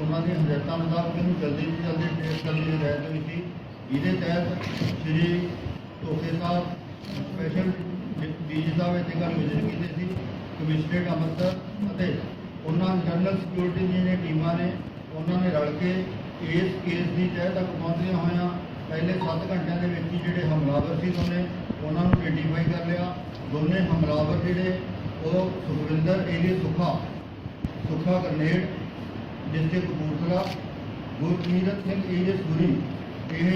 ਉਹਨਾਂ ਦੀਆਂ ਹਦਾਇਤਾਂ ਮੁਤਾਬਕ ਇਹਨੂੰ ਜਲਦੀ ਤੋਂ ਜਲਦੀ ਟ੍ਰੇਸ ਕਰਨ ਦੀ ਹਦਾਇਤ ਹੋਈ ਸੀ ਇਹਦੇ ਤਹਿਤ ਸ਼੍ਰੀ ਧੋਖੇ ਸਾਹਿਬ ਸਪੈਸ਼ਲ ਡੀਜੀ ਸਾਹਿਬ ਇੱਥੇ ਗੱਲ ਵਿਜ਼ਿਟ ਕੀਤੇ ਸੀ। ਕਮਿਸ਼ਨਰੇਟ ਅੰਮ੍ਰਿਤਸਰ ਅਤੇ ਉਹਨਾਂ ਜਨਰਲ ਸਿਕਿਉਰਿਟੀ ਦੀਆਂ ਜਿਹੜੀਆਂ ਟੀਮਾਂ ਨੇ ਉਹਨਾਂ ਨੇ ਰਲ ਕੇ ਇਸ ਕੇਸ ਦੀ ਤਹਿ ਤੱਕ ਪਹੁੰਚਦਿਆਂ ਹੋਇਆਂ ਪਹਿਲੇ 7 ਘੰਟਿਆਂ ਦੇ ਵਿੱਚ ਹੀ ਜਿਹੜੇ ਹਮਲਾਵਰ ਸੀ ਦੋਨੇ, ਉਹਨਾਂ ਨੂੰ ਆਈਡੈਂਟੀਫਾਈ ਕਰ ਲਿਆ। ਦੋਨੇ ਹਮਲਾਵਰ ਜਿਹੜੇ, ਉਹ ਸੁਖਵਿੰਦਰ ਏਲੀ ਸੁਖਾ ਸੁਖਾ ਗਰਨੇਡ ਜਿਸਦੇ ਕਪੂਰਥਲਾ ਗੁਰਕੀਰਤ ਸਿੰਘ ਏਲੀ ਸੂਰੀ, ਇਹ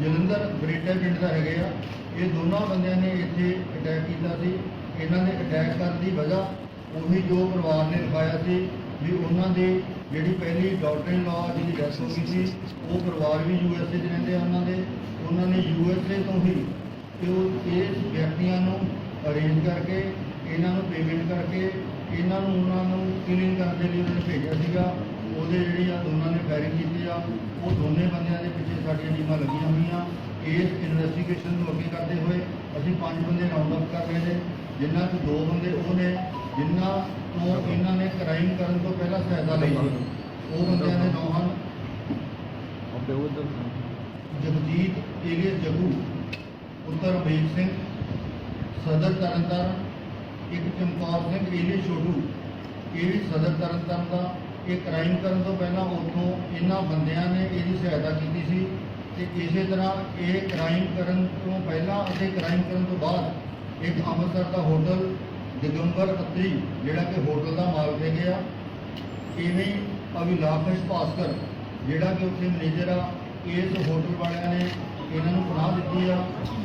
ਜਲੰਧਰ ਬਰੇਟਾ ਪਿੰਡ ਦਾ ਹੈਗੇ ਆ। ਇਹ ਦੋਨਾਂ ਬੰਦਿਆਂ ਨੇ ਇੱਥੇ ਅਟੈਕ ਕੀਤਾ ਸੀ। ਇਹਨਾਂ ਦੇ ਅਟੈਕ ਕਰਨ ਦੀ ਵਜ੍ਹਾ ਉਹੀ ਜੋ ਪਰਿਵਾਰ ਨੇ ਲਿਖਾਇਆ ਸੀ ਵੀ ਉਹਨਾਂ ਦੇ ਜਿਹੜੀ ਪਹਿਲੀ ਡਾਕਟਰ ਇਨ ਲਾ ਜਿਹਦੀ ਡੈਥ ਹੋ ਗਈ ਸੀ, ਉਹ ਪਰਿਵਾਰ ਵੀ ਯੂ ਐਸ ਏ 'ਚ ਰਹਿੰਦੇ ਆ ਉਹਨਾਂ ਦੇ। ਉਹਨਾਂ ਨੇ ਯੂ ਐਸ ਏ ਤੋਂ ਹੀ ਕਿ ਉਹ ਇਹ ਵਿਅਕਤੀਆਂ ਨੂੰ ਅਰੇਂਜ ਕਰਕੇ, ਇਹਨਾਂ ਨੂੰ ਪੇਮੈਂਟ ਕਰਕੇ, ਇਹਨਾਂ ਨੂੰ ਉਹਨਾਂ ਨੂੰ ਕਿਲਿੰਗ ਕਰਨ ਦੇ ਲਈ ਉਹਨਾਂ ਨੇ ਭੇਜਿਆ ਸੀਗਾ। ਉਹਦੇ ਜਿਹੜੀ ਆ ਦੋਨਾਂ ਨੇ ਫਾਇਰਿੰਗ ਕੀਤੀ ਆ ਉਹ ਦੋਨੇ ਬੰਦਿਆਂ ਦੇ ਪਿੱਛੇ ਸਾਡੀਆਂ ਟੀਮਾਂ ਲੱਗੀਆਂ ਹੋਈਆਂ। ਇਸ ਇਨਵੈਸਟੀਗੇਸ਼ਨ ਨੂੰ ਅੱਗੇ ਕਰਦੇ ਹੋਏ ਅਸੀਂ ਪੰਜ ਬੰਦੇ ਰਾਉਂਡ ਅਪ ਕਰ ਰਹੇ ਨੇ ਜਿਨ੍ਹਾਂ ਤੋਂ ਦੋ ਬੰਦੇ ਉਹ ਨੇ ਜਿਨ੍ਹਾਂ ਤੋਂ ਇਹਨਾਂ ਨੇ ਕ੍ਰਾਈਮ ਕਰਨ ਤੋਂ ਪਹਿਲਾਂ ਸਹਾਇਤਾ ਲਈ ਸੀ। ਉਹ ਬੰਦਿਆਂ ਦੇ ਨਾਮ ਹਨ ਜਗਜੀਤ ਏਲੀਅਸ ਜੱਗੂ ਪੁੱਤਰ ਬੇਗ ਸਿੰਘ ਸਦਰ ਤਰਨਤਾਰਨ ਇੱਕ ਚਮਕੌਰ ਸਿੰਘ ਏਲੀਅਸ ਛੋਟੂ। ਇਹ ਵੀ ਸਦਰ ਤਰਨਤਾਰਨ ਦਾ ਇਹ ਕ੍ਰਾਈਮ ਕਰਨ ਤੋਂ ਪਹਿਲਾਂ ਉੱਥੋਂ ਇਹਨਾਂ ਬੰਦਿਆਂ ਨੇ ਇਹਦੀ ਸਹਾਇਤਾ ਕੀਤੀ ਸੀ ਤੇ ਇਸੇ ਤਰ੍ਹਾਂ ਇਹ ਕ੍ਰਾਈਮ ਕਰਨ ਤੋਂ ਪਹਿਲਾਂ ਅਤੇ ਕ੍ਰਾਈਮ ਕਰਨ ਤੋਂ ਬਾਅਦ ਇੱਕ ਅੰਮ੍ਰਿਤਸਰ ਦਾ ਹੋਟਲ ਦਿਗੰਬਰ ਅਤਰੀ ਜਿਹੜਾ ਕਿ ਹੋਟਲ ਦਾ ਮਾਲਕ ਹੈਗੇ ਆ ਇਵੇਂ ਅਭਿਲਾਖਸ਼ ਭਾਸਕਰ, ਜਿਹੜਾ ਕਿ ਉੱਥੇ ਮੈਨੇਜਰ ਆ, ਇਸ ਹੋਟਲ ਵਾਲਿਆਂ ਨੇ ਇਹਨਾਂ ਨੂੰ ਪਨਾਹ ਦਿੱਤੀ ਆ,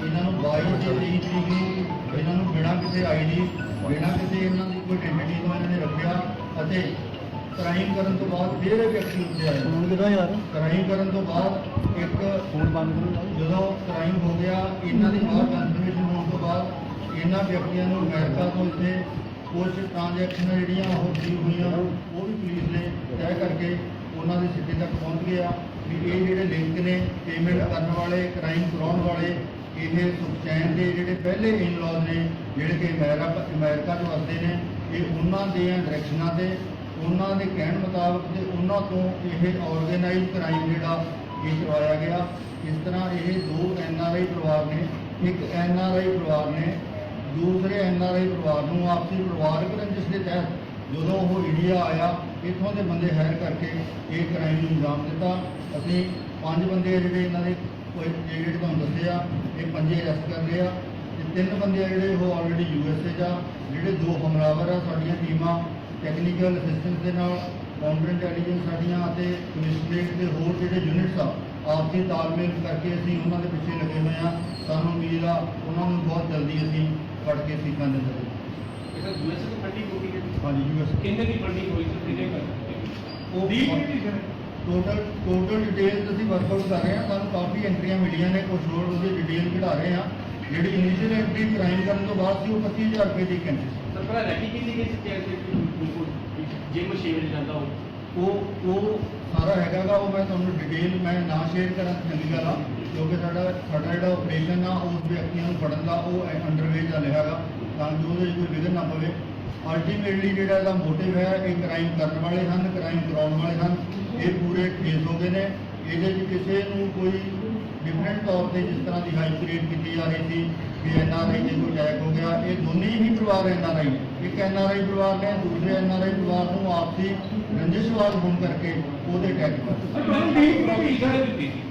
ਇਹਨਾਂ ਨੂੰ 22 ਤੇ 23 ਤਰੀਕ ਨੂੰ ਇਹਨਾਂ ਨੂੰ ਬਿਨਾਂ ਕਿਸੇ ਆਈਡੀ ਬਿਨਾਂ ਕਿਸੇ ਇਹਨਾਂ ਦੀ ਕੋਈ ਆਇਡੈਂਟੀ ਤੋਂ ਇਹਨਾਂ ਨੇ ਰੱਖਿਆ, ਅਤੇ ਕ੍ਰਾਈਮ ਕਰਨ ਤੋਂ ਬਾਅਦ ਫਿਰ ਇਹ ਵਿਅਕਤੀ ਉੱਤੇ ਆਏ। ਫੋਨ ਕਿਦਾਂ ਯਾਰ? ਕ੍ਰਾਈਮ ਕਰਨ ਤੋਂ ਬਾਅਦ ਇੱਕ ਫੋਨ ਬੰਦ ਕਰੋ। ਜਦੋਂ ਕ੍ਰਾਈਮ ਹੋ ਗਿਆ ਇਹਨਾਂ ਦੀ ਬਾਹਰ ਕਨਫਰਮੇਸ਼ਨ ਹੋਣ ਤੋਂ ਬਾਅਦ ਇਹਨਾਂ ਵਿਅਕਤੀਆਂ ਨੂੰ ਅਮਰੀਕਾ ਤੋਂ ਇੱਥੇ ਕੁਝ ਟ੍ਰਾਂਜੈਕਸ਼ਨਾਂ ਜਿਹੜੀਆਂ ਉਹ ਸ਼ੁਰੂ ਹੋਈਆਂ ਉਹ ਵੀ ਪੁਲਿਸ ਨੇ ਤੈਅ ਕਰਕੇ ਉਹਨਾਂ ਦੇ ਸਿੱਟੇ ਤੱਕ ਪਹੁੰਚ ਗਏ ਆ ਵੀ ਇਹ ਜਿਹੜੇ ਲਿੰਕ ਨੇ ਪੇਮੈਂਟ ਕਰਨ ਵਾਲੇ ਕ੍ਰਾਈਮ ਕਰਾਉਣ ਵਾਲੇ ਇਹ ਸੁਖਚੈਨ ਦੇ ਜਿਹੜੇ ਪਹਿਲੇ ਇਨ-ਲਾਜ਼ ਨੇ ਜਿਹੜੇ ਕਿ ਅਮਰੀਕਾ ਅਮਰੀਕਾ ਤੋਂ ਆਉਂਦੇ ਨੇ ਇਹ ਉਹਨਾਂ ਦੇ ਡਾਇਰੈਕਸ਼ਨਾਂ ਤੇ ਉਹਨਾਂ ਦੇ ਕਹਿਣ ਮੁਤਾਬਕ ਤੇ ਉਹਨਾਂ ਤੋਂ ਇਹ ਆਰਗੇਨਾਈਜ਼ ਕ੍ਰਾਈਮ ਜਿਹੜਾ ਇਹ ਕਰਵਾਇਆ ਗਿਆ। ਇਸ ਤਰ੍ਹਾਂ ਇਹ ਦੋ ਐਨਆਰਆਈ ਪਰਿਵਾਰ ਨੇ, ਇੱਕ ਐਨਆਰਆਈ ਪਰਿਵਾਰ ਨੇ, ਦੂਸਰੇ ਐਨਆਰਆਈ ਪਰਿਵਾਰ ਨੂੰ ਆਪਸੀ ਪਰਿਵਾਰਕ ਰੰਜਿਸ਼ ਦੇ ਤਹਿਤ ਜਦੋਂ ਉਹ ਇੰਡੀਆ ਆਇਆ, ਇੱਥੋਂ ਦੇ ਬੰਦੇ ਹਾਇਰ ਕਰਕੇ ਇਹ ਕ੍ਰਾਈਮ ਨੂੰ ਅੰਜਾਮ ਦਿੱਤਾ। ਅਸੀਂ ਪੰਜ ਬੰਦੇ ਆ ਜਿਹੜੇ ਇਹਨਾਂ ਦੇ ਕੋਈ ਜਿਹੜੇ ਤੁਹਾਨੂੰ ਦੱਸਿਆ, ਇਹ ਪੰਜੇ ਅਰੈਸਟ ਕਰ ਲਏ ਆ। ਤੇ ਤਿੰਨ ਬੰਦੇ ਆ ਜਿਹੜੇ ਉਹ ਆਲਰੇਡੀ ਯੂਐਸਏ 'ਚ ਆ, ਜਿਹੜੇ ਦੋ ਹਮਲਾਵਰ ਆ ਸਾਡੀਆਂ ਟੀਮਾਂ। ਟੈਕਨੀਕਲ ਅਸਿਸਟੈਂਸ ਦੇ ਨਾਲ ਕਾਊਂਟਰ ਇੰਟੈਲੀਜੈਂਸ ਸਾਡੀਆਂ ਅਤੇ ਕਮਿਸ਼ਨਰੇਟ ਦੇ ਹੋਰ ਜਿਹੜੇ ਯੂਨਿਟਸ ਆ ਆਪਸੀ ਤਾਲਮੇਲ ਕਰਕੇ ਅਸੀਂ ਉਹਨਾਂ ਦੇ ਪਿੱਛੇ ਲੱਗੇ ਹੋਏ ਆ ਸਾਨੂੰ ਉਮੀਦ ਆ ਉਹਨਾਂ ਨੂੰ ਬਹੁਤ ਜਲਦੀ ਅਸੀਂ ਫੜ ਕੇ ਸੀਕਾਂ ਦੇ ਇਹ ਤਾਂ ਯੂਐਸ ਦੀ ਫੰਡਿੰਗ ਹੋਈ ਹੈ। ਹਾਂਜੀ ਯੂਐਸ ਕਿੰਨੇ ਦੀ ਫੰਡਿੰਗ ਹੋਈ ਸੀ? ਕਿੰਨੇ ਕਰ ਉਹ ਟੋਟਲ ਟੋਟਲ ਡਿਟੇਲ ਅਸੀਂ ਵਰਕਆਊਟ ਕਰ ਰਹੇ ਹਾਂ। ਸਾਨੂੰ ਕਾਫੀ ਐਂਟਰੀਆਂ ਮਿਲੀਆਂ ਨੇ ਕੁਝ ਹੋਰ ਉਹਦੀ ਡਿਟੇਲ ਕਢਾ ਰਹੇ ਹਾਂ। ਜਿਹੜੀ ਇਨੀਸ਼ੀਅਲ ਐਂਟਰੀ ਕ੍ਰਾਈਮ ਕਰਨ ਤੋਂ ਬਾਅਦ ਸੀ ਉਹ 25000 ਰੁਪਏ ਦੀ ਸੀ। ਸਰ ਪਹਿਲਾਂ ਰੈਡੀ ਕੀਤੀ ਗਈ ਸੀ ਕਿ ਜੇ ਮਸ਼ੀਨ ਜਾਂਦਾ ਹੋ ਉਹ ਉਹ ਸਾਰਾ ਹੈਗਾਗਾ ਉਹ ਮੈਂ ਤੁਹਾਨੂੰ ਡਿਟੇਲ ਮੈਂ ਨਾ ਸ਼ੇਅਰ ਕਰਾਂ, ਚੰਗੀ ਗੱਲ ਆ। ਕਿਉਂਕਿ ਸਾਡਾ ਸਾਡਾ ਜਿਹੜਾ ਆਪਰੇਸ਼ਨ ਆ ਉਸ ਵਿਅਕਤੀਆਂ ਨੂੰ ਫੜਨ ਦਾ, ਉਹ ਅੰਡਰਵੇ ਚੱਲ ਹੈਗਾ ਤਾਂ ਕਿ ਉਹਦੇ 'ਚ ਕੋਈ ਵਿਘਨ ਨਾ ਪਵੇ। ਅਲਟੀਮੇਟਲੀ ਜਿਹੜਾ ਇਹਦਾ ਮੋਟਿਵ ਹੈ, ਇਹ ਕ੍ਰਾਈਮ ਕਰਨ ਵਾਲੇ ਹਨ ਕ੍ਰਾਈਮ ਕਰਾਉਣ ਵਾਲੇ ਹਨ। ਇਹ ਪੂਰੇ ਕੇਸ ਹੋ ਗਏ ਨੇ। ਇਹਦੇ 'ਚ ਕਿਸੇ ਨੂੰ ਕੋਈ ਡਿਫਰੈਂਟ ਤੌਰ ਤੇ ਜਿਸ ਤਰ੍ਹਾਂ ਦੀ ਹਾਈ ਕ੍ਰੀਏਟ ਕੀਤੀ ਜਾ ਰਹੀ ਸੀ ਵੀ ਐਨ ਆਰ ਆਈ ਦੇ ਕੋਈ ਅਟੈਕ ਹੋ ਗਿਆ ਇਹ ਦੋਨੇ ਹੀ ਪਰਿਵਾਰ ਐਨ ਆਰ ਆਈ ਇੱਕ ਐਨ ਆਰ ਆਈ ਪਰਿਵਾਰ ਨੇ ਦੂਸਰੇ ਐਨ ਆਰ ਆਈ ਪਰਿਵਾਰ ਨੂੰ ਆਪਸੀ ਰੰਜਿਸ਼ਵਾਦ ਹੋਣ ਕਰਕੇ ਉਹਦੇ ਅਟੈਕ ਕਰ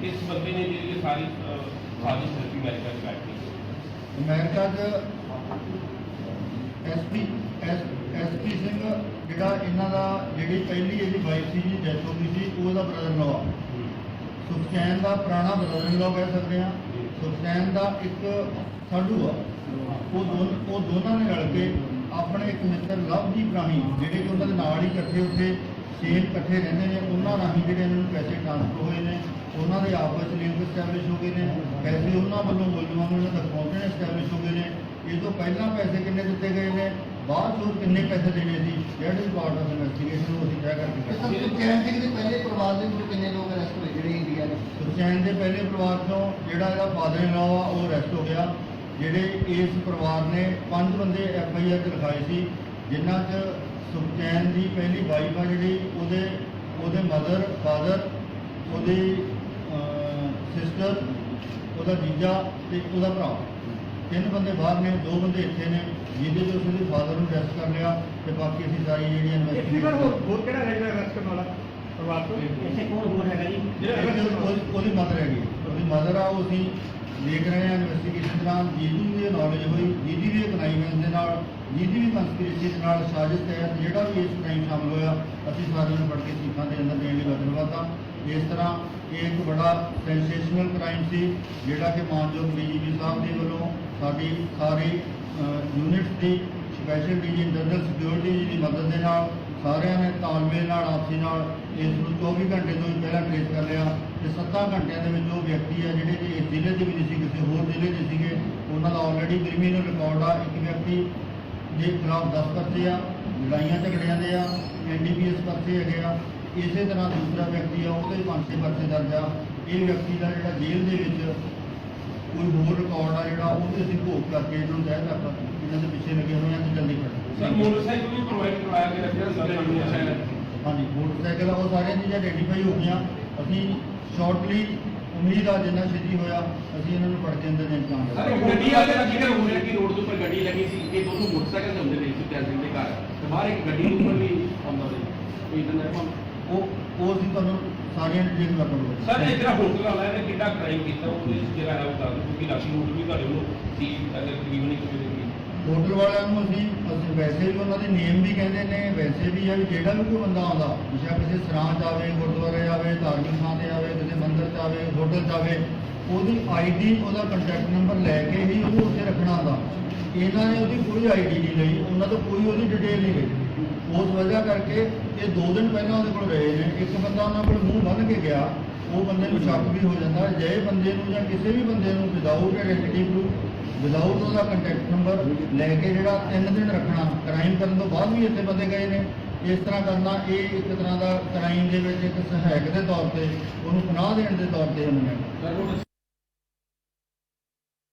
ਇਸ ਬੰਦੇ ਨੇ ਜਿਹੜੀ ਸਾਰੀ ਸਾਜ਼ਿਸ਼ ਰਚੀ ਅਮਰੀਕਾ ਚ ਬੈਠ ਕੇ ਅਮਰੀਕਾ 'ਚ ਐਸਪੀ ਐਸਪੀ ਸਿੰਘ ਜਿਹੜਾ ਇਹਨਾਂ ਦਾ ਜਿਹੜੀ ਪਹਿਲੀ ਇਹਦੀ ਵਾਈਫ ਸੀ ਜੀ ਡੈਥ ਹੋ ਗਈ ਸੀ ਉਹਦਾ ਬ੍ਰਦਰ ਆ ਸੁਖਚੈਨ ਦਾ ਪੁਰਾਣਾ ਬ੍ਰਦਰ ਲੋ ਕਹਿ ਸਕਦੇ ਆ ਸੁਖਚੈਨ ਦਾ ਇੱਕ ਸਾਡੂ ਆ। ਉਹ ਦੋਨ ਉਹ ਦੋਨਾਂ ਨੇ ਰਲ ਕੇ ਆਪਣੇ ਇੱਕ ਮਿੱਤਰ ਲਵਜੀਤ ਰਾਹੀਂ ਜਿਹੜੇ ਕਿ ਉਹਨਾਂ ਦੇ ਨਾਲ ਹੀ ਇਕੱਠੇ ਉੱਥੇ ਸੇਮ ਇਕੱਠੇ ਰਹਿੰਦੇ ਨੇ ਉਹਨਾਂ ਰਾਹੀਂ ਜਿਹੜੇ ਇਹਨਾਂ ਨੂੰ ਪੈਸੇ ਟ੍ਰਾਂਸਫਰ ਹੋਏ ਨੇ ਉਹਨਾਂ ਦੇ ਆਪਸ ਵਿੱਚ ਲਿੰਕ ਸਟੈਬਲਿਸ਼ ਹੋ ਗਏ ਨੇ ਪੈਸੇ ਉਹਨਾਂ ਵੱਲੋਂ ਮੁਲਜ਼ਮਾਂ ਨੂੰ ਇਹਨਾਂ ਦਾ ਅਕਾਊਂਟ ਸਟੈਬਲਿਸ਼ ਹੋ ਗਏ ਨੇ। ਇਹ ਤੋਂ ਪਹਿਲਾਂ ਪੈਸੇ ਕਿੰਨੇ ਦਿੱਤੇ ਗਏ ਨੇ? ਬਾਅਦ ਚੋਂ ਕਿੰਨੇ ਪੈਸੇ ਦੇਣੇ ਸੀ? ਜਿਹੜਾ ਪਾਰਟ ਆਫ ਇਨਵੈਸਟੀਗੇਸ਼ਨ ਨੂੰ ਅਸੀਂ ਤੈਅ ਕਰਕੇ ਸਰ ਸੁਖਚੈਨ ਸਿੰਘ ਦੇ ਪਹਿਲੇ ਪਰਿਵਾਰ ਦੇ ਵਿੱਚ ਕਿੰਨੇ ਲੋਕ ਅਰੈਸਟ ਹੋਏ ਜਿਹੜੇ ਇੰਡੀਆ ਦੇ? ਸੁਖਚੈਨ ਦੇ ਪਹਿਲੇ ਪਰਿਵਾਰ ਤੋਂ ਜਿਹੜਾ ਇਹਦਾ ਫਾਦਰ ਇਨ ਆ ਉਹ ਅਰੈਸਟ ਹੋ ਗਿਆ। ਜਿਹੜੇ ਇਸ ਪਰਿਵਾਰ ਨੇ ਪੰਜ ਬੰਦੇ ਐਫ ਆਈ ਆਰ ਲਿਖਾਏ ਸੀ ਜਿਨ੍ਹਾਂ 'ਚ ਸੁਖਚੈਨ ਦੀ ਪਹਿਲੀ ਵਾਈਫ ਆ ਜਿਹੜੀ ਉਹਦੇ ਉਹਦੇ ਮਦਰ ਫਾਦਰ ਉਹਦੀ ਸਿਸਟਰ ਉਹਦਾ ਜੀਜਾ ਤੇ ਉਹਦਾ ਭਰਾ। ਤਿੰਨ ਬੰਦੇ ਬਾਹਰ ਨੇ ਦੋ ਬੰਦੇ ਇੱਥੇ ਨੇ। ਜਿਹਦੇ ਤੋਂ ਉਸਦੇ ਫਾਦਰ ਨੂੰ ਅਰੈਸਟ ਕਰ ਲਿਆ ਤੇ ਬਾਕੀ ਅਸੀਂ ਸਾਰੀ ਜਿਹੜੀ ਇਨਵੈਸਟੀਗੇਸ਼ਨ ਹੋਰ ਕਿਹੜਾ ਹੈਗਾ ਅਰੈਸਟ ਕਰਨ ਵਾਲਾ? ਪਰਿਵਾਰ ਤੋਂ ਇੱਥੇ ਕੌਣ ਹੋਰ ਹੈਗਾ ਜੀ? ਉਹਦੀ ਮਦਰ ਹੈਗੀ। ਉਹਦੀ ਮਦਰ ਆ ਉਹ ਅਸੀਂ ਦੇਖ ਰਹੇ ਹਾਂ ਇਨਵੈਸਟੀਗੇਸ਼ਨ ਦੌਰਾਨ ਜਿਹਦੀ ਵੀ ਇਹ ਨੌਲੇਜ ਹੋਈ ਜਿਹਦੀ ਵੀ ਇਹ ਦੇ ਨਾਲ ਜਿਹਦੀ ਵੀ ਕੰਸਪੀਰੇਸੀ ਦੇ ਨਾਲ ਸਾਜ਼ਿਸ਼ ਤਹਿਤ ਜਿਹੜਾ ਵੀ ਇਸ ਕ੍ਰਾਈਮ ਸ਼ਾਮਲ ਹੋਇਆ, ਅਸੀਂ ਸਾਰਿਆਂ ਨੂੰ ਫੜ ਕੇ ਸੀਖਾਂ ਦੇ ਅੰਦਰ ਦੇਣ ਲਈ ਵਚਨਬੱਧਾ ਇਸ ਤਰ੍ਹਾਂ ਇਹ ਇੱਕ ਬੜਾ ਸੈਂਸੇਸ਼ਨਲ ਕ੍ਰਾਈਮ ਸੀ, ਜਿਹੜਾ ਕਿ ਮਾਨਯੋਗ ਡੀਜੀਪੀ ਸਾਹਿਬ ਦੇ ਵੱਲੋਂ ਸਾਡੀ ਸਾਰੀ ਯੂਨਿਟਸ ਦੀ ਸਪੈਸ਼ਲ ਡੀਜੀ ਇੰਟਰਨਲ ਸਿਕਿਉਰਿਟੀ ਦੀ ਮਦਦ ਦੇ ਨਾਲ ਸਾਰਿਆਂ ਨੇ ਤਾਲਮੇਲ ਨਾਲ, ਆਪਸੀ ਨਾਲ ਇਸ ਨੂੰ 24 ਘੰਟੇ ਤੋਂ ਹੀ ਪਹਿਲਾਂ ਟ੍ਰੇਸ ਕਰ ਲਿਆ ਤੇ 7 ਘੰਟਿਆਂ ਦੇ ਵਿੱਚ ਉਹ ਵਿਅਕਤੀ ਆ ਜਿਹੜੇ ਕਿ ਇਸ ਜ਼ਿਲ੍ਹੇ ਦੇ ਵੀ ਨਹੀਂ ਸੀ, ਕਿਸੇ ਹੋਰ ਜ਼ਿਲ੍ਹੇ ਦੇ ਸੀਗੇ। ਉਹਨਾਂ ਦਾ ਆਲਰੇਡੀ ਕ੍ਰਿਮੀਨਲ ਰਿਕਾਰਡ ਆ। ਇੱਕ ਵਿਅਕਤੀ ਦੇ ਖਿਲਾਫ 10 ਪਰਚੇ ਆ, ਲੜਾਈਆਂ ਝਗੜਿਆਂ ਦੇ ਆ ਐਨਡੀਪੀਐਸ ਪਰਚੇ ਹੈਗੇ ਆ। ਇਸੇ ਤਰ੍ਹਾਂ ਦੂਸਰਾ ਵਿਅਕਤੀ ਆ, ਉਹਦੇ 5-6 ਪਰਚੇ ਦਰਜ ਆ। ਇਹ ਵਿਅਕਤੀ ਦਾ ਜਿਹੜਾ ਜੇਲ੍ਹ ਦੇ ਵਿੱਚ ਕੋਈ ਹੋਰ ਰਿਕਾਰਡ ਆ ਜਿਹੜਾ ਉਹਦੇ ਅਸੀਂ ਭੋਗ ਕਰਕੇ ਇਹਨੂੰ ਤੈਅ ਤੱਕ ਇਹਨਾਂ ਦੇ ਪਿੱਛੇ ਲੱਗੇ ਹੋਏ ਆ ਤੇ ਜਲਦੀ ਸਰ, ਮੋਟਰਸਾਈਕਲ ਵੀ ਪ੍ਰੋਵਾਈਡ ਕਰਵਾਇਆ ਗਿਆ ਜਿਹੜਾ ਸਾਰੇ ਹਾਂਜੀ ਮੋਟਰਸਾਈਕਲ ਉਹ ਸਾਰੀਆਂ ਚੀਜ਼ਾਂ ਆਈਡੈਂਟੀਫਾਈ ਹੋ ਗਈਆਂ। ਅਸੀਂ ਸ਼ਾਰਟਲੀ ਉਮੀਦ ਆ ਜਿੰਨਾ ਛੇਤੀ ਹੋਇਆ ਅਸੀਂ ਇਹਨਾਂ ਨੂੰ ਫੜ ਕੇ ਅੰਦਰ ਦੇ ਸਰ ਕਰਾਂਗੇ ਗੱਡੀ ਵਾਲੇ ਦਾ ਕਿਹੜਾ ਹੋ ਰਿਹਾ ਕਿ ਰੋਡ ਦੇ ਉੱਪਰ ਗੱਡੀ ਲੱਗੀ ਸੀ ਇਹ ਦੋਨੋਂ ਮੋਟਰਸਾਈਕਲ ਤੇ ਹੁੰਦੇ ਨੇ ਸੁਖਿਆ ਸਿੰਘ ਦੇ ਘਰ। ਤੇ ਬਾਹਰ ਇੱਕ ਗੱਡੀ ਦੇ ਉੱਪਰ ਵੀ ਆਉਂਦਾ ਸੀ। ਕੋਈ ਇਦਾਂ ਦਾ ਉਹ ਉਹ ਅਸੀਂ ਤੁਹਾਨੂੰ ਸਾਰੀਆਂ ਡਿਟੇਲ ਕਰ ਦਵਾਂਗੇ ਸਰ ਇਹ ਜਿਹੜਾ ਹੋਟਲ ਵਾਲਾ ਇਹਨੇ ਕਿੰਨਾ ਕ੍ਰਾਈਮ ਕੀਤਾ? ਉਹ ਇਸ ਜਿਹੜਾ ਹੈ ਉਹ ਦੱਸ ਦਿਓ ਕਿਉਂਕਿ ਲਾਸ਼ੀ ਹੋਟਲ ਵੀ ਤੁਹਾਡੇ ਨੂੰ ਸੀ ਅਗਰ ਤਕਰੀਬਨ ਇੱਕ ਵਜੇ ਦੀ। ਹੋਟਲ ਵਾਲਿਆਂ ਨੂੰ ਅਸੀਂ ਅਸੀਂ ਵੈਸੇ ਵੀ ਉਹਨਾਂ ਦੇ ਨੇਮ ਵੀ ਕਹਿੰਦੇ ਨੇ, ਵੈਸੇ ਵੀ ਹੈ ਵੀ ਜਿਹੜਾ ਵੀ ਕੋਈ ਬੰਦਾ ਆਉਂਦਾ ਜਿਵੇਂ ਕਿਸੇ ਸਰਾਂ ਚ ਆਵੇ, ਗੁਰਦੁਆਰੇ ਆਵੇ, ਧਾਰਮਿਕ ਥਾਂ ਤੇ ਆਵੇ, ਕਿਸੇ ਮੰਦਿਰ ਚ ਆਵੇ ਹੋਟਲ ਚ ਆਵੇ, ਉਹਦੀ ਆਈਡੀ ਉਹਦਾ ਕੰਟੈਕਟ ਨੰਬਰ ਲੈ ਕੇ ਹੀ ਉਹਨੂੰ ਉੱਥੇ ਰੱਖਣਾ ਹੁੰਦਾ। ਇਹਨਾਂ ਨੇ ਉਹਦੀ ਕੋਈ ਆਈਡੀ ਨਹੀਂ ਲਈ, ਉਹਨਾਂ ਤੋਂ ਕੋਈ ਉਹਦੀ ਡਿਟੇਲ ਨਹੀਂ ਲਈ। ਉਸ ਵਜ੍ਹਾ ਕਰਕੇ ਇਹ ਦੋ ਦਿਨ ਪਹਿਲਾਂ ਉਹਦੇ ਕੋਲ ਰਹੇ ਨੇ। ਇੱਕ ਬੰਦਾ ਉਹਨਾਂ ਕੋਲ ਮੂੰਹ ਬੰਨ ਕੇ ਗਿਆ, ਉਹ ਬੰਦੇ ਨੂੰ ਸ਼ੱਕ ਵੀ ਹੋ ਜਾਂਦਾ ਹੈ ਜੇ ਬੰਦੇ ਨੂੰ ਜਾਂ ਕਿਸੇ ਵੀ ਬੰਦੇ ਨੂੰ ਵਿਦਾਊਟ ਆਈਡੈਂਟੀ ਪ੍ਰੂਫ ਵਿਦਆਊਟ ਉਹਦਾ ਕੰਟੈਕਟ ਨੰਬਰ ਲੈ ਕੇ ਜਿਹੜਾ ਤਿੰਨ ਦਿਨ ਰੱਖਣਾ ਕ੍ਰਾਈਮ ਕਰਨ ਤੋਂ ਬਾਅਦ ਵੀ ਇੱਥੇ ਬੰਦੇ ਗਏ ਨੇ। ਇਸ ਤਰ੍ਹਾਂ ਕਰਨਾ, ਇਹ ਇੱਕ ਤਰ੍ਹਾਂ ਦਾ ਕ੍ਰਾਈਮ ਦੇ ਵਿੱਚ ਇੱਕ ਸਹਾਇਕ ਦੇ ਤੌਰ ਤੇ, ਉਹਨੂੰ ਪਨਾਹ ਦੇਣ ਦੇ ਤੌਰ ਤੇ ਉਹਨਾਂ।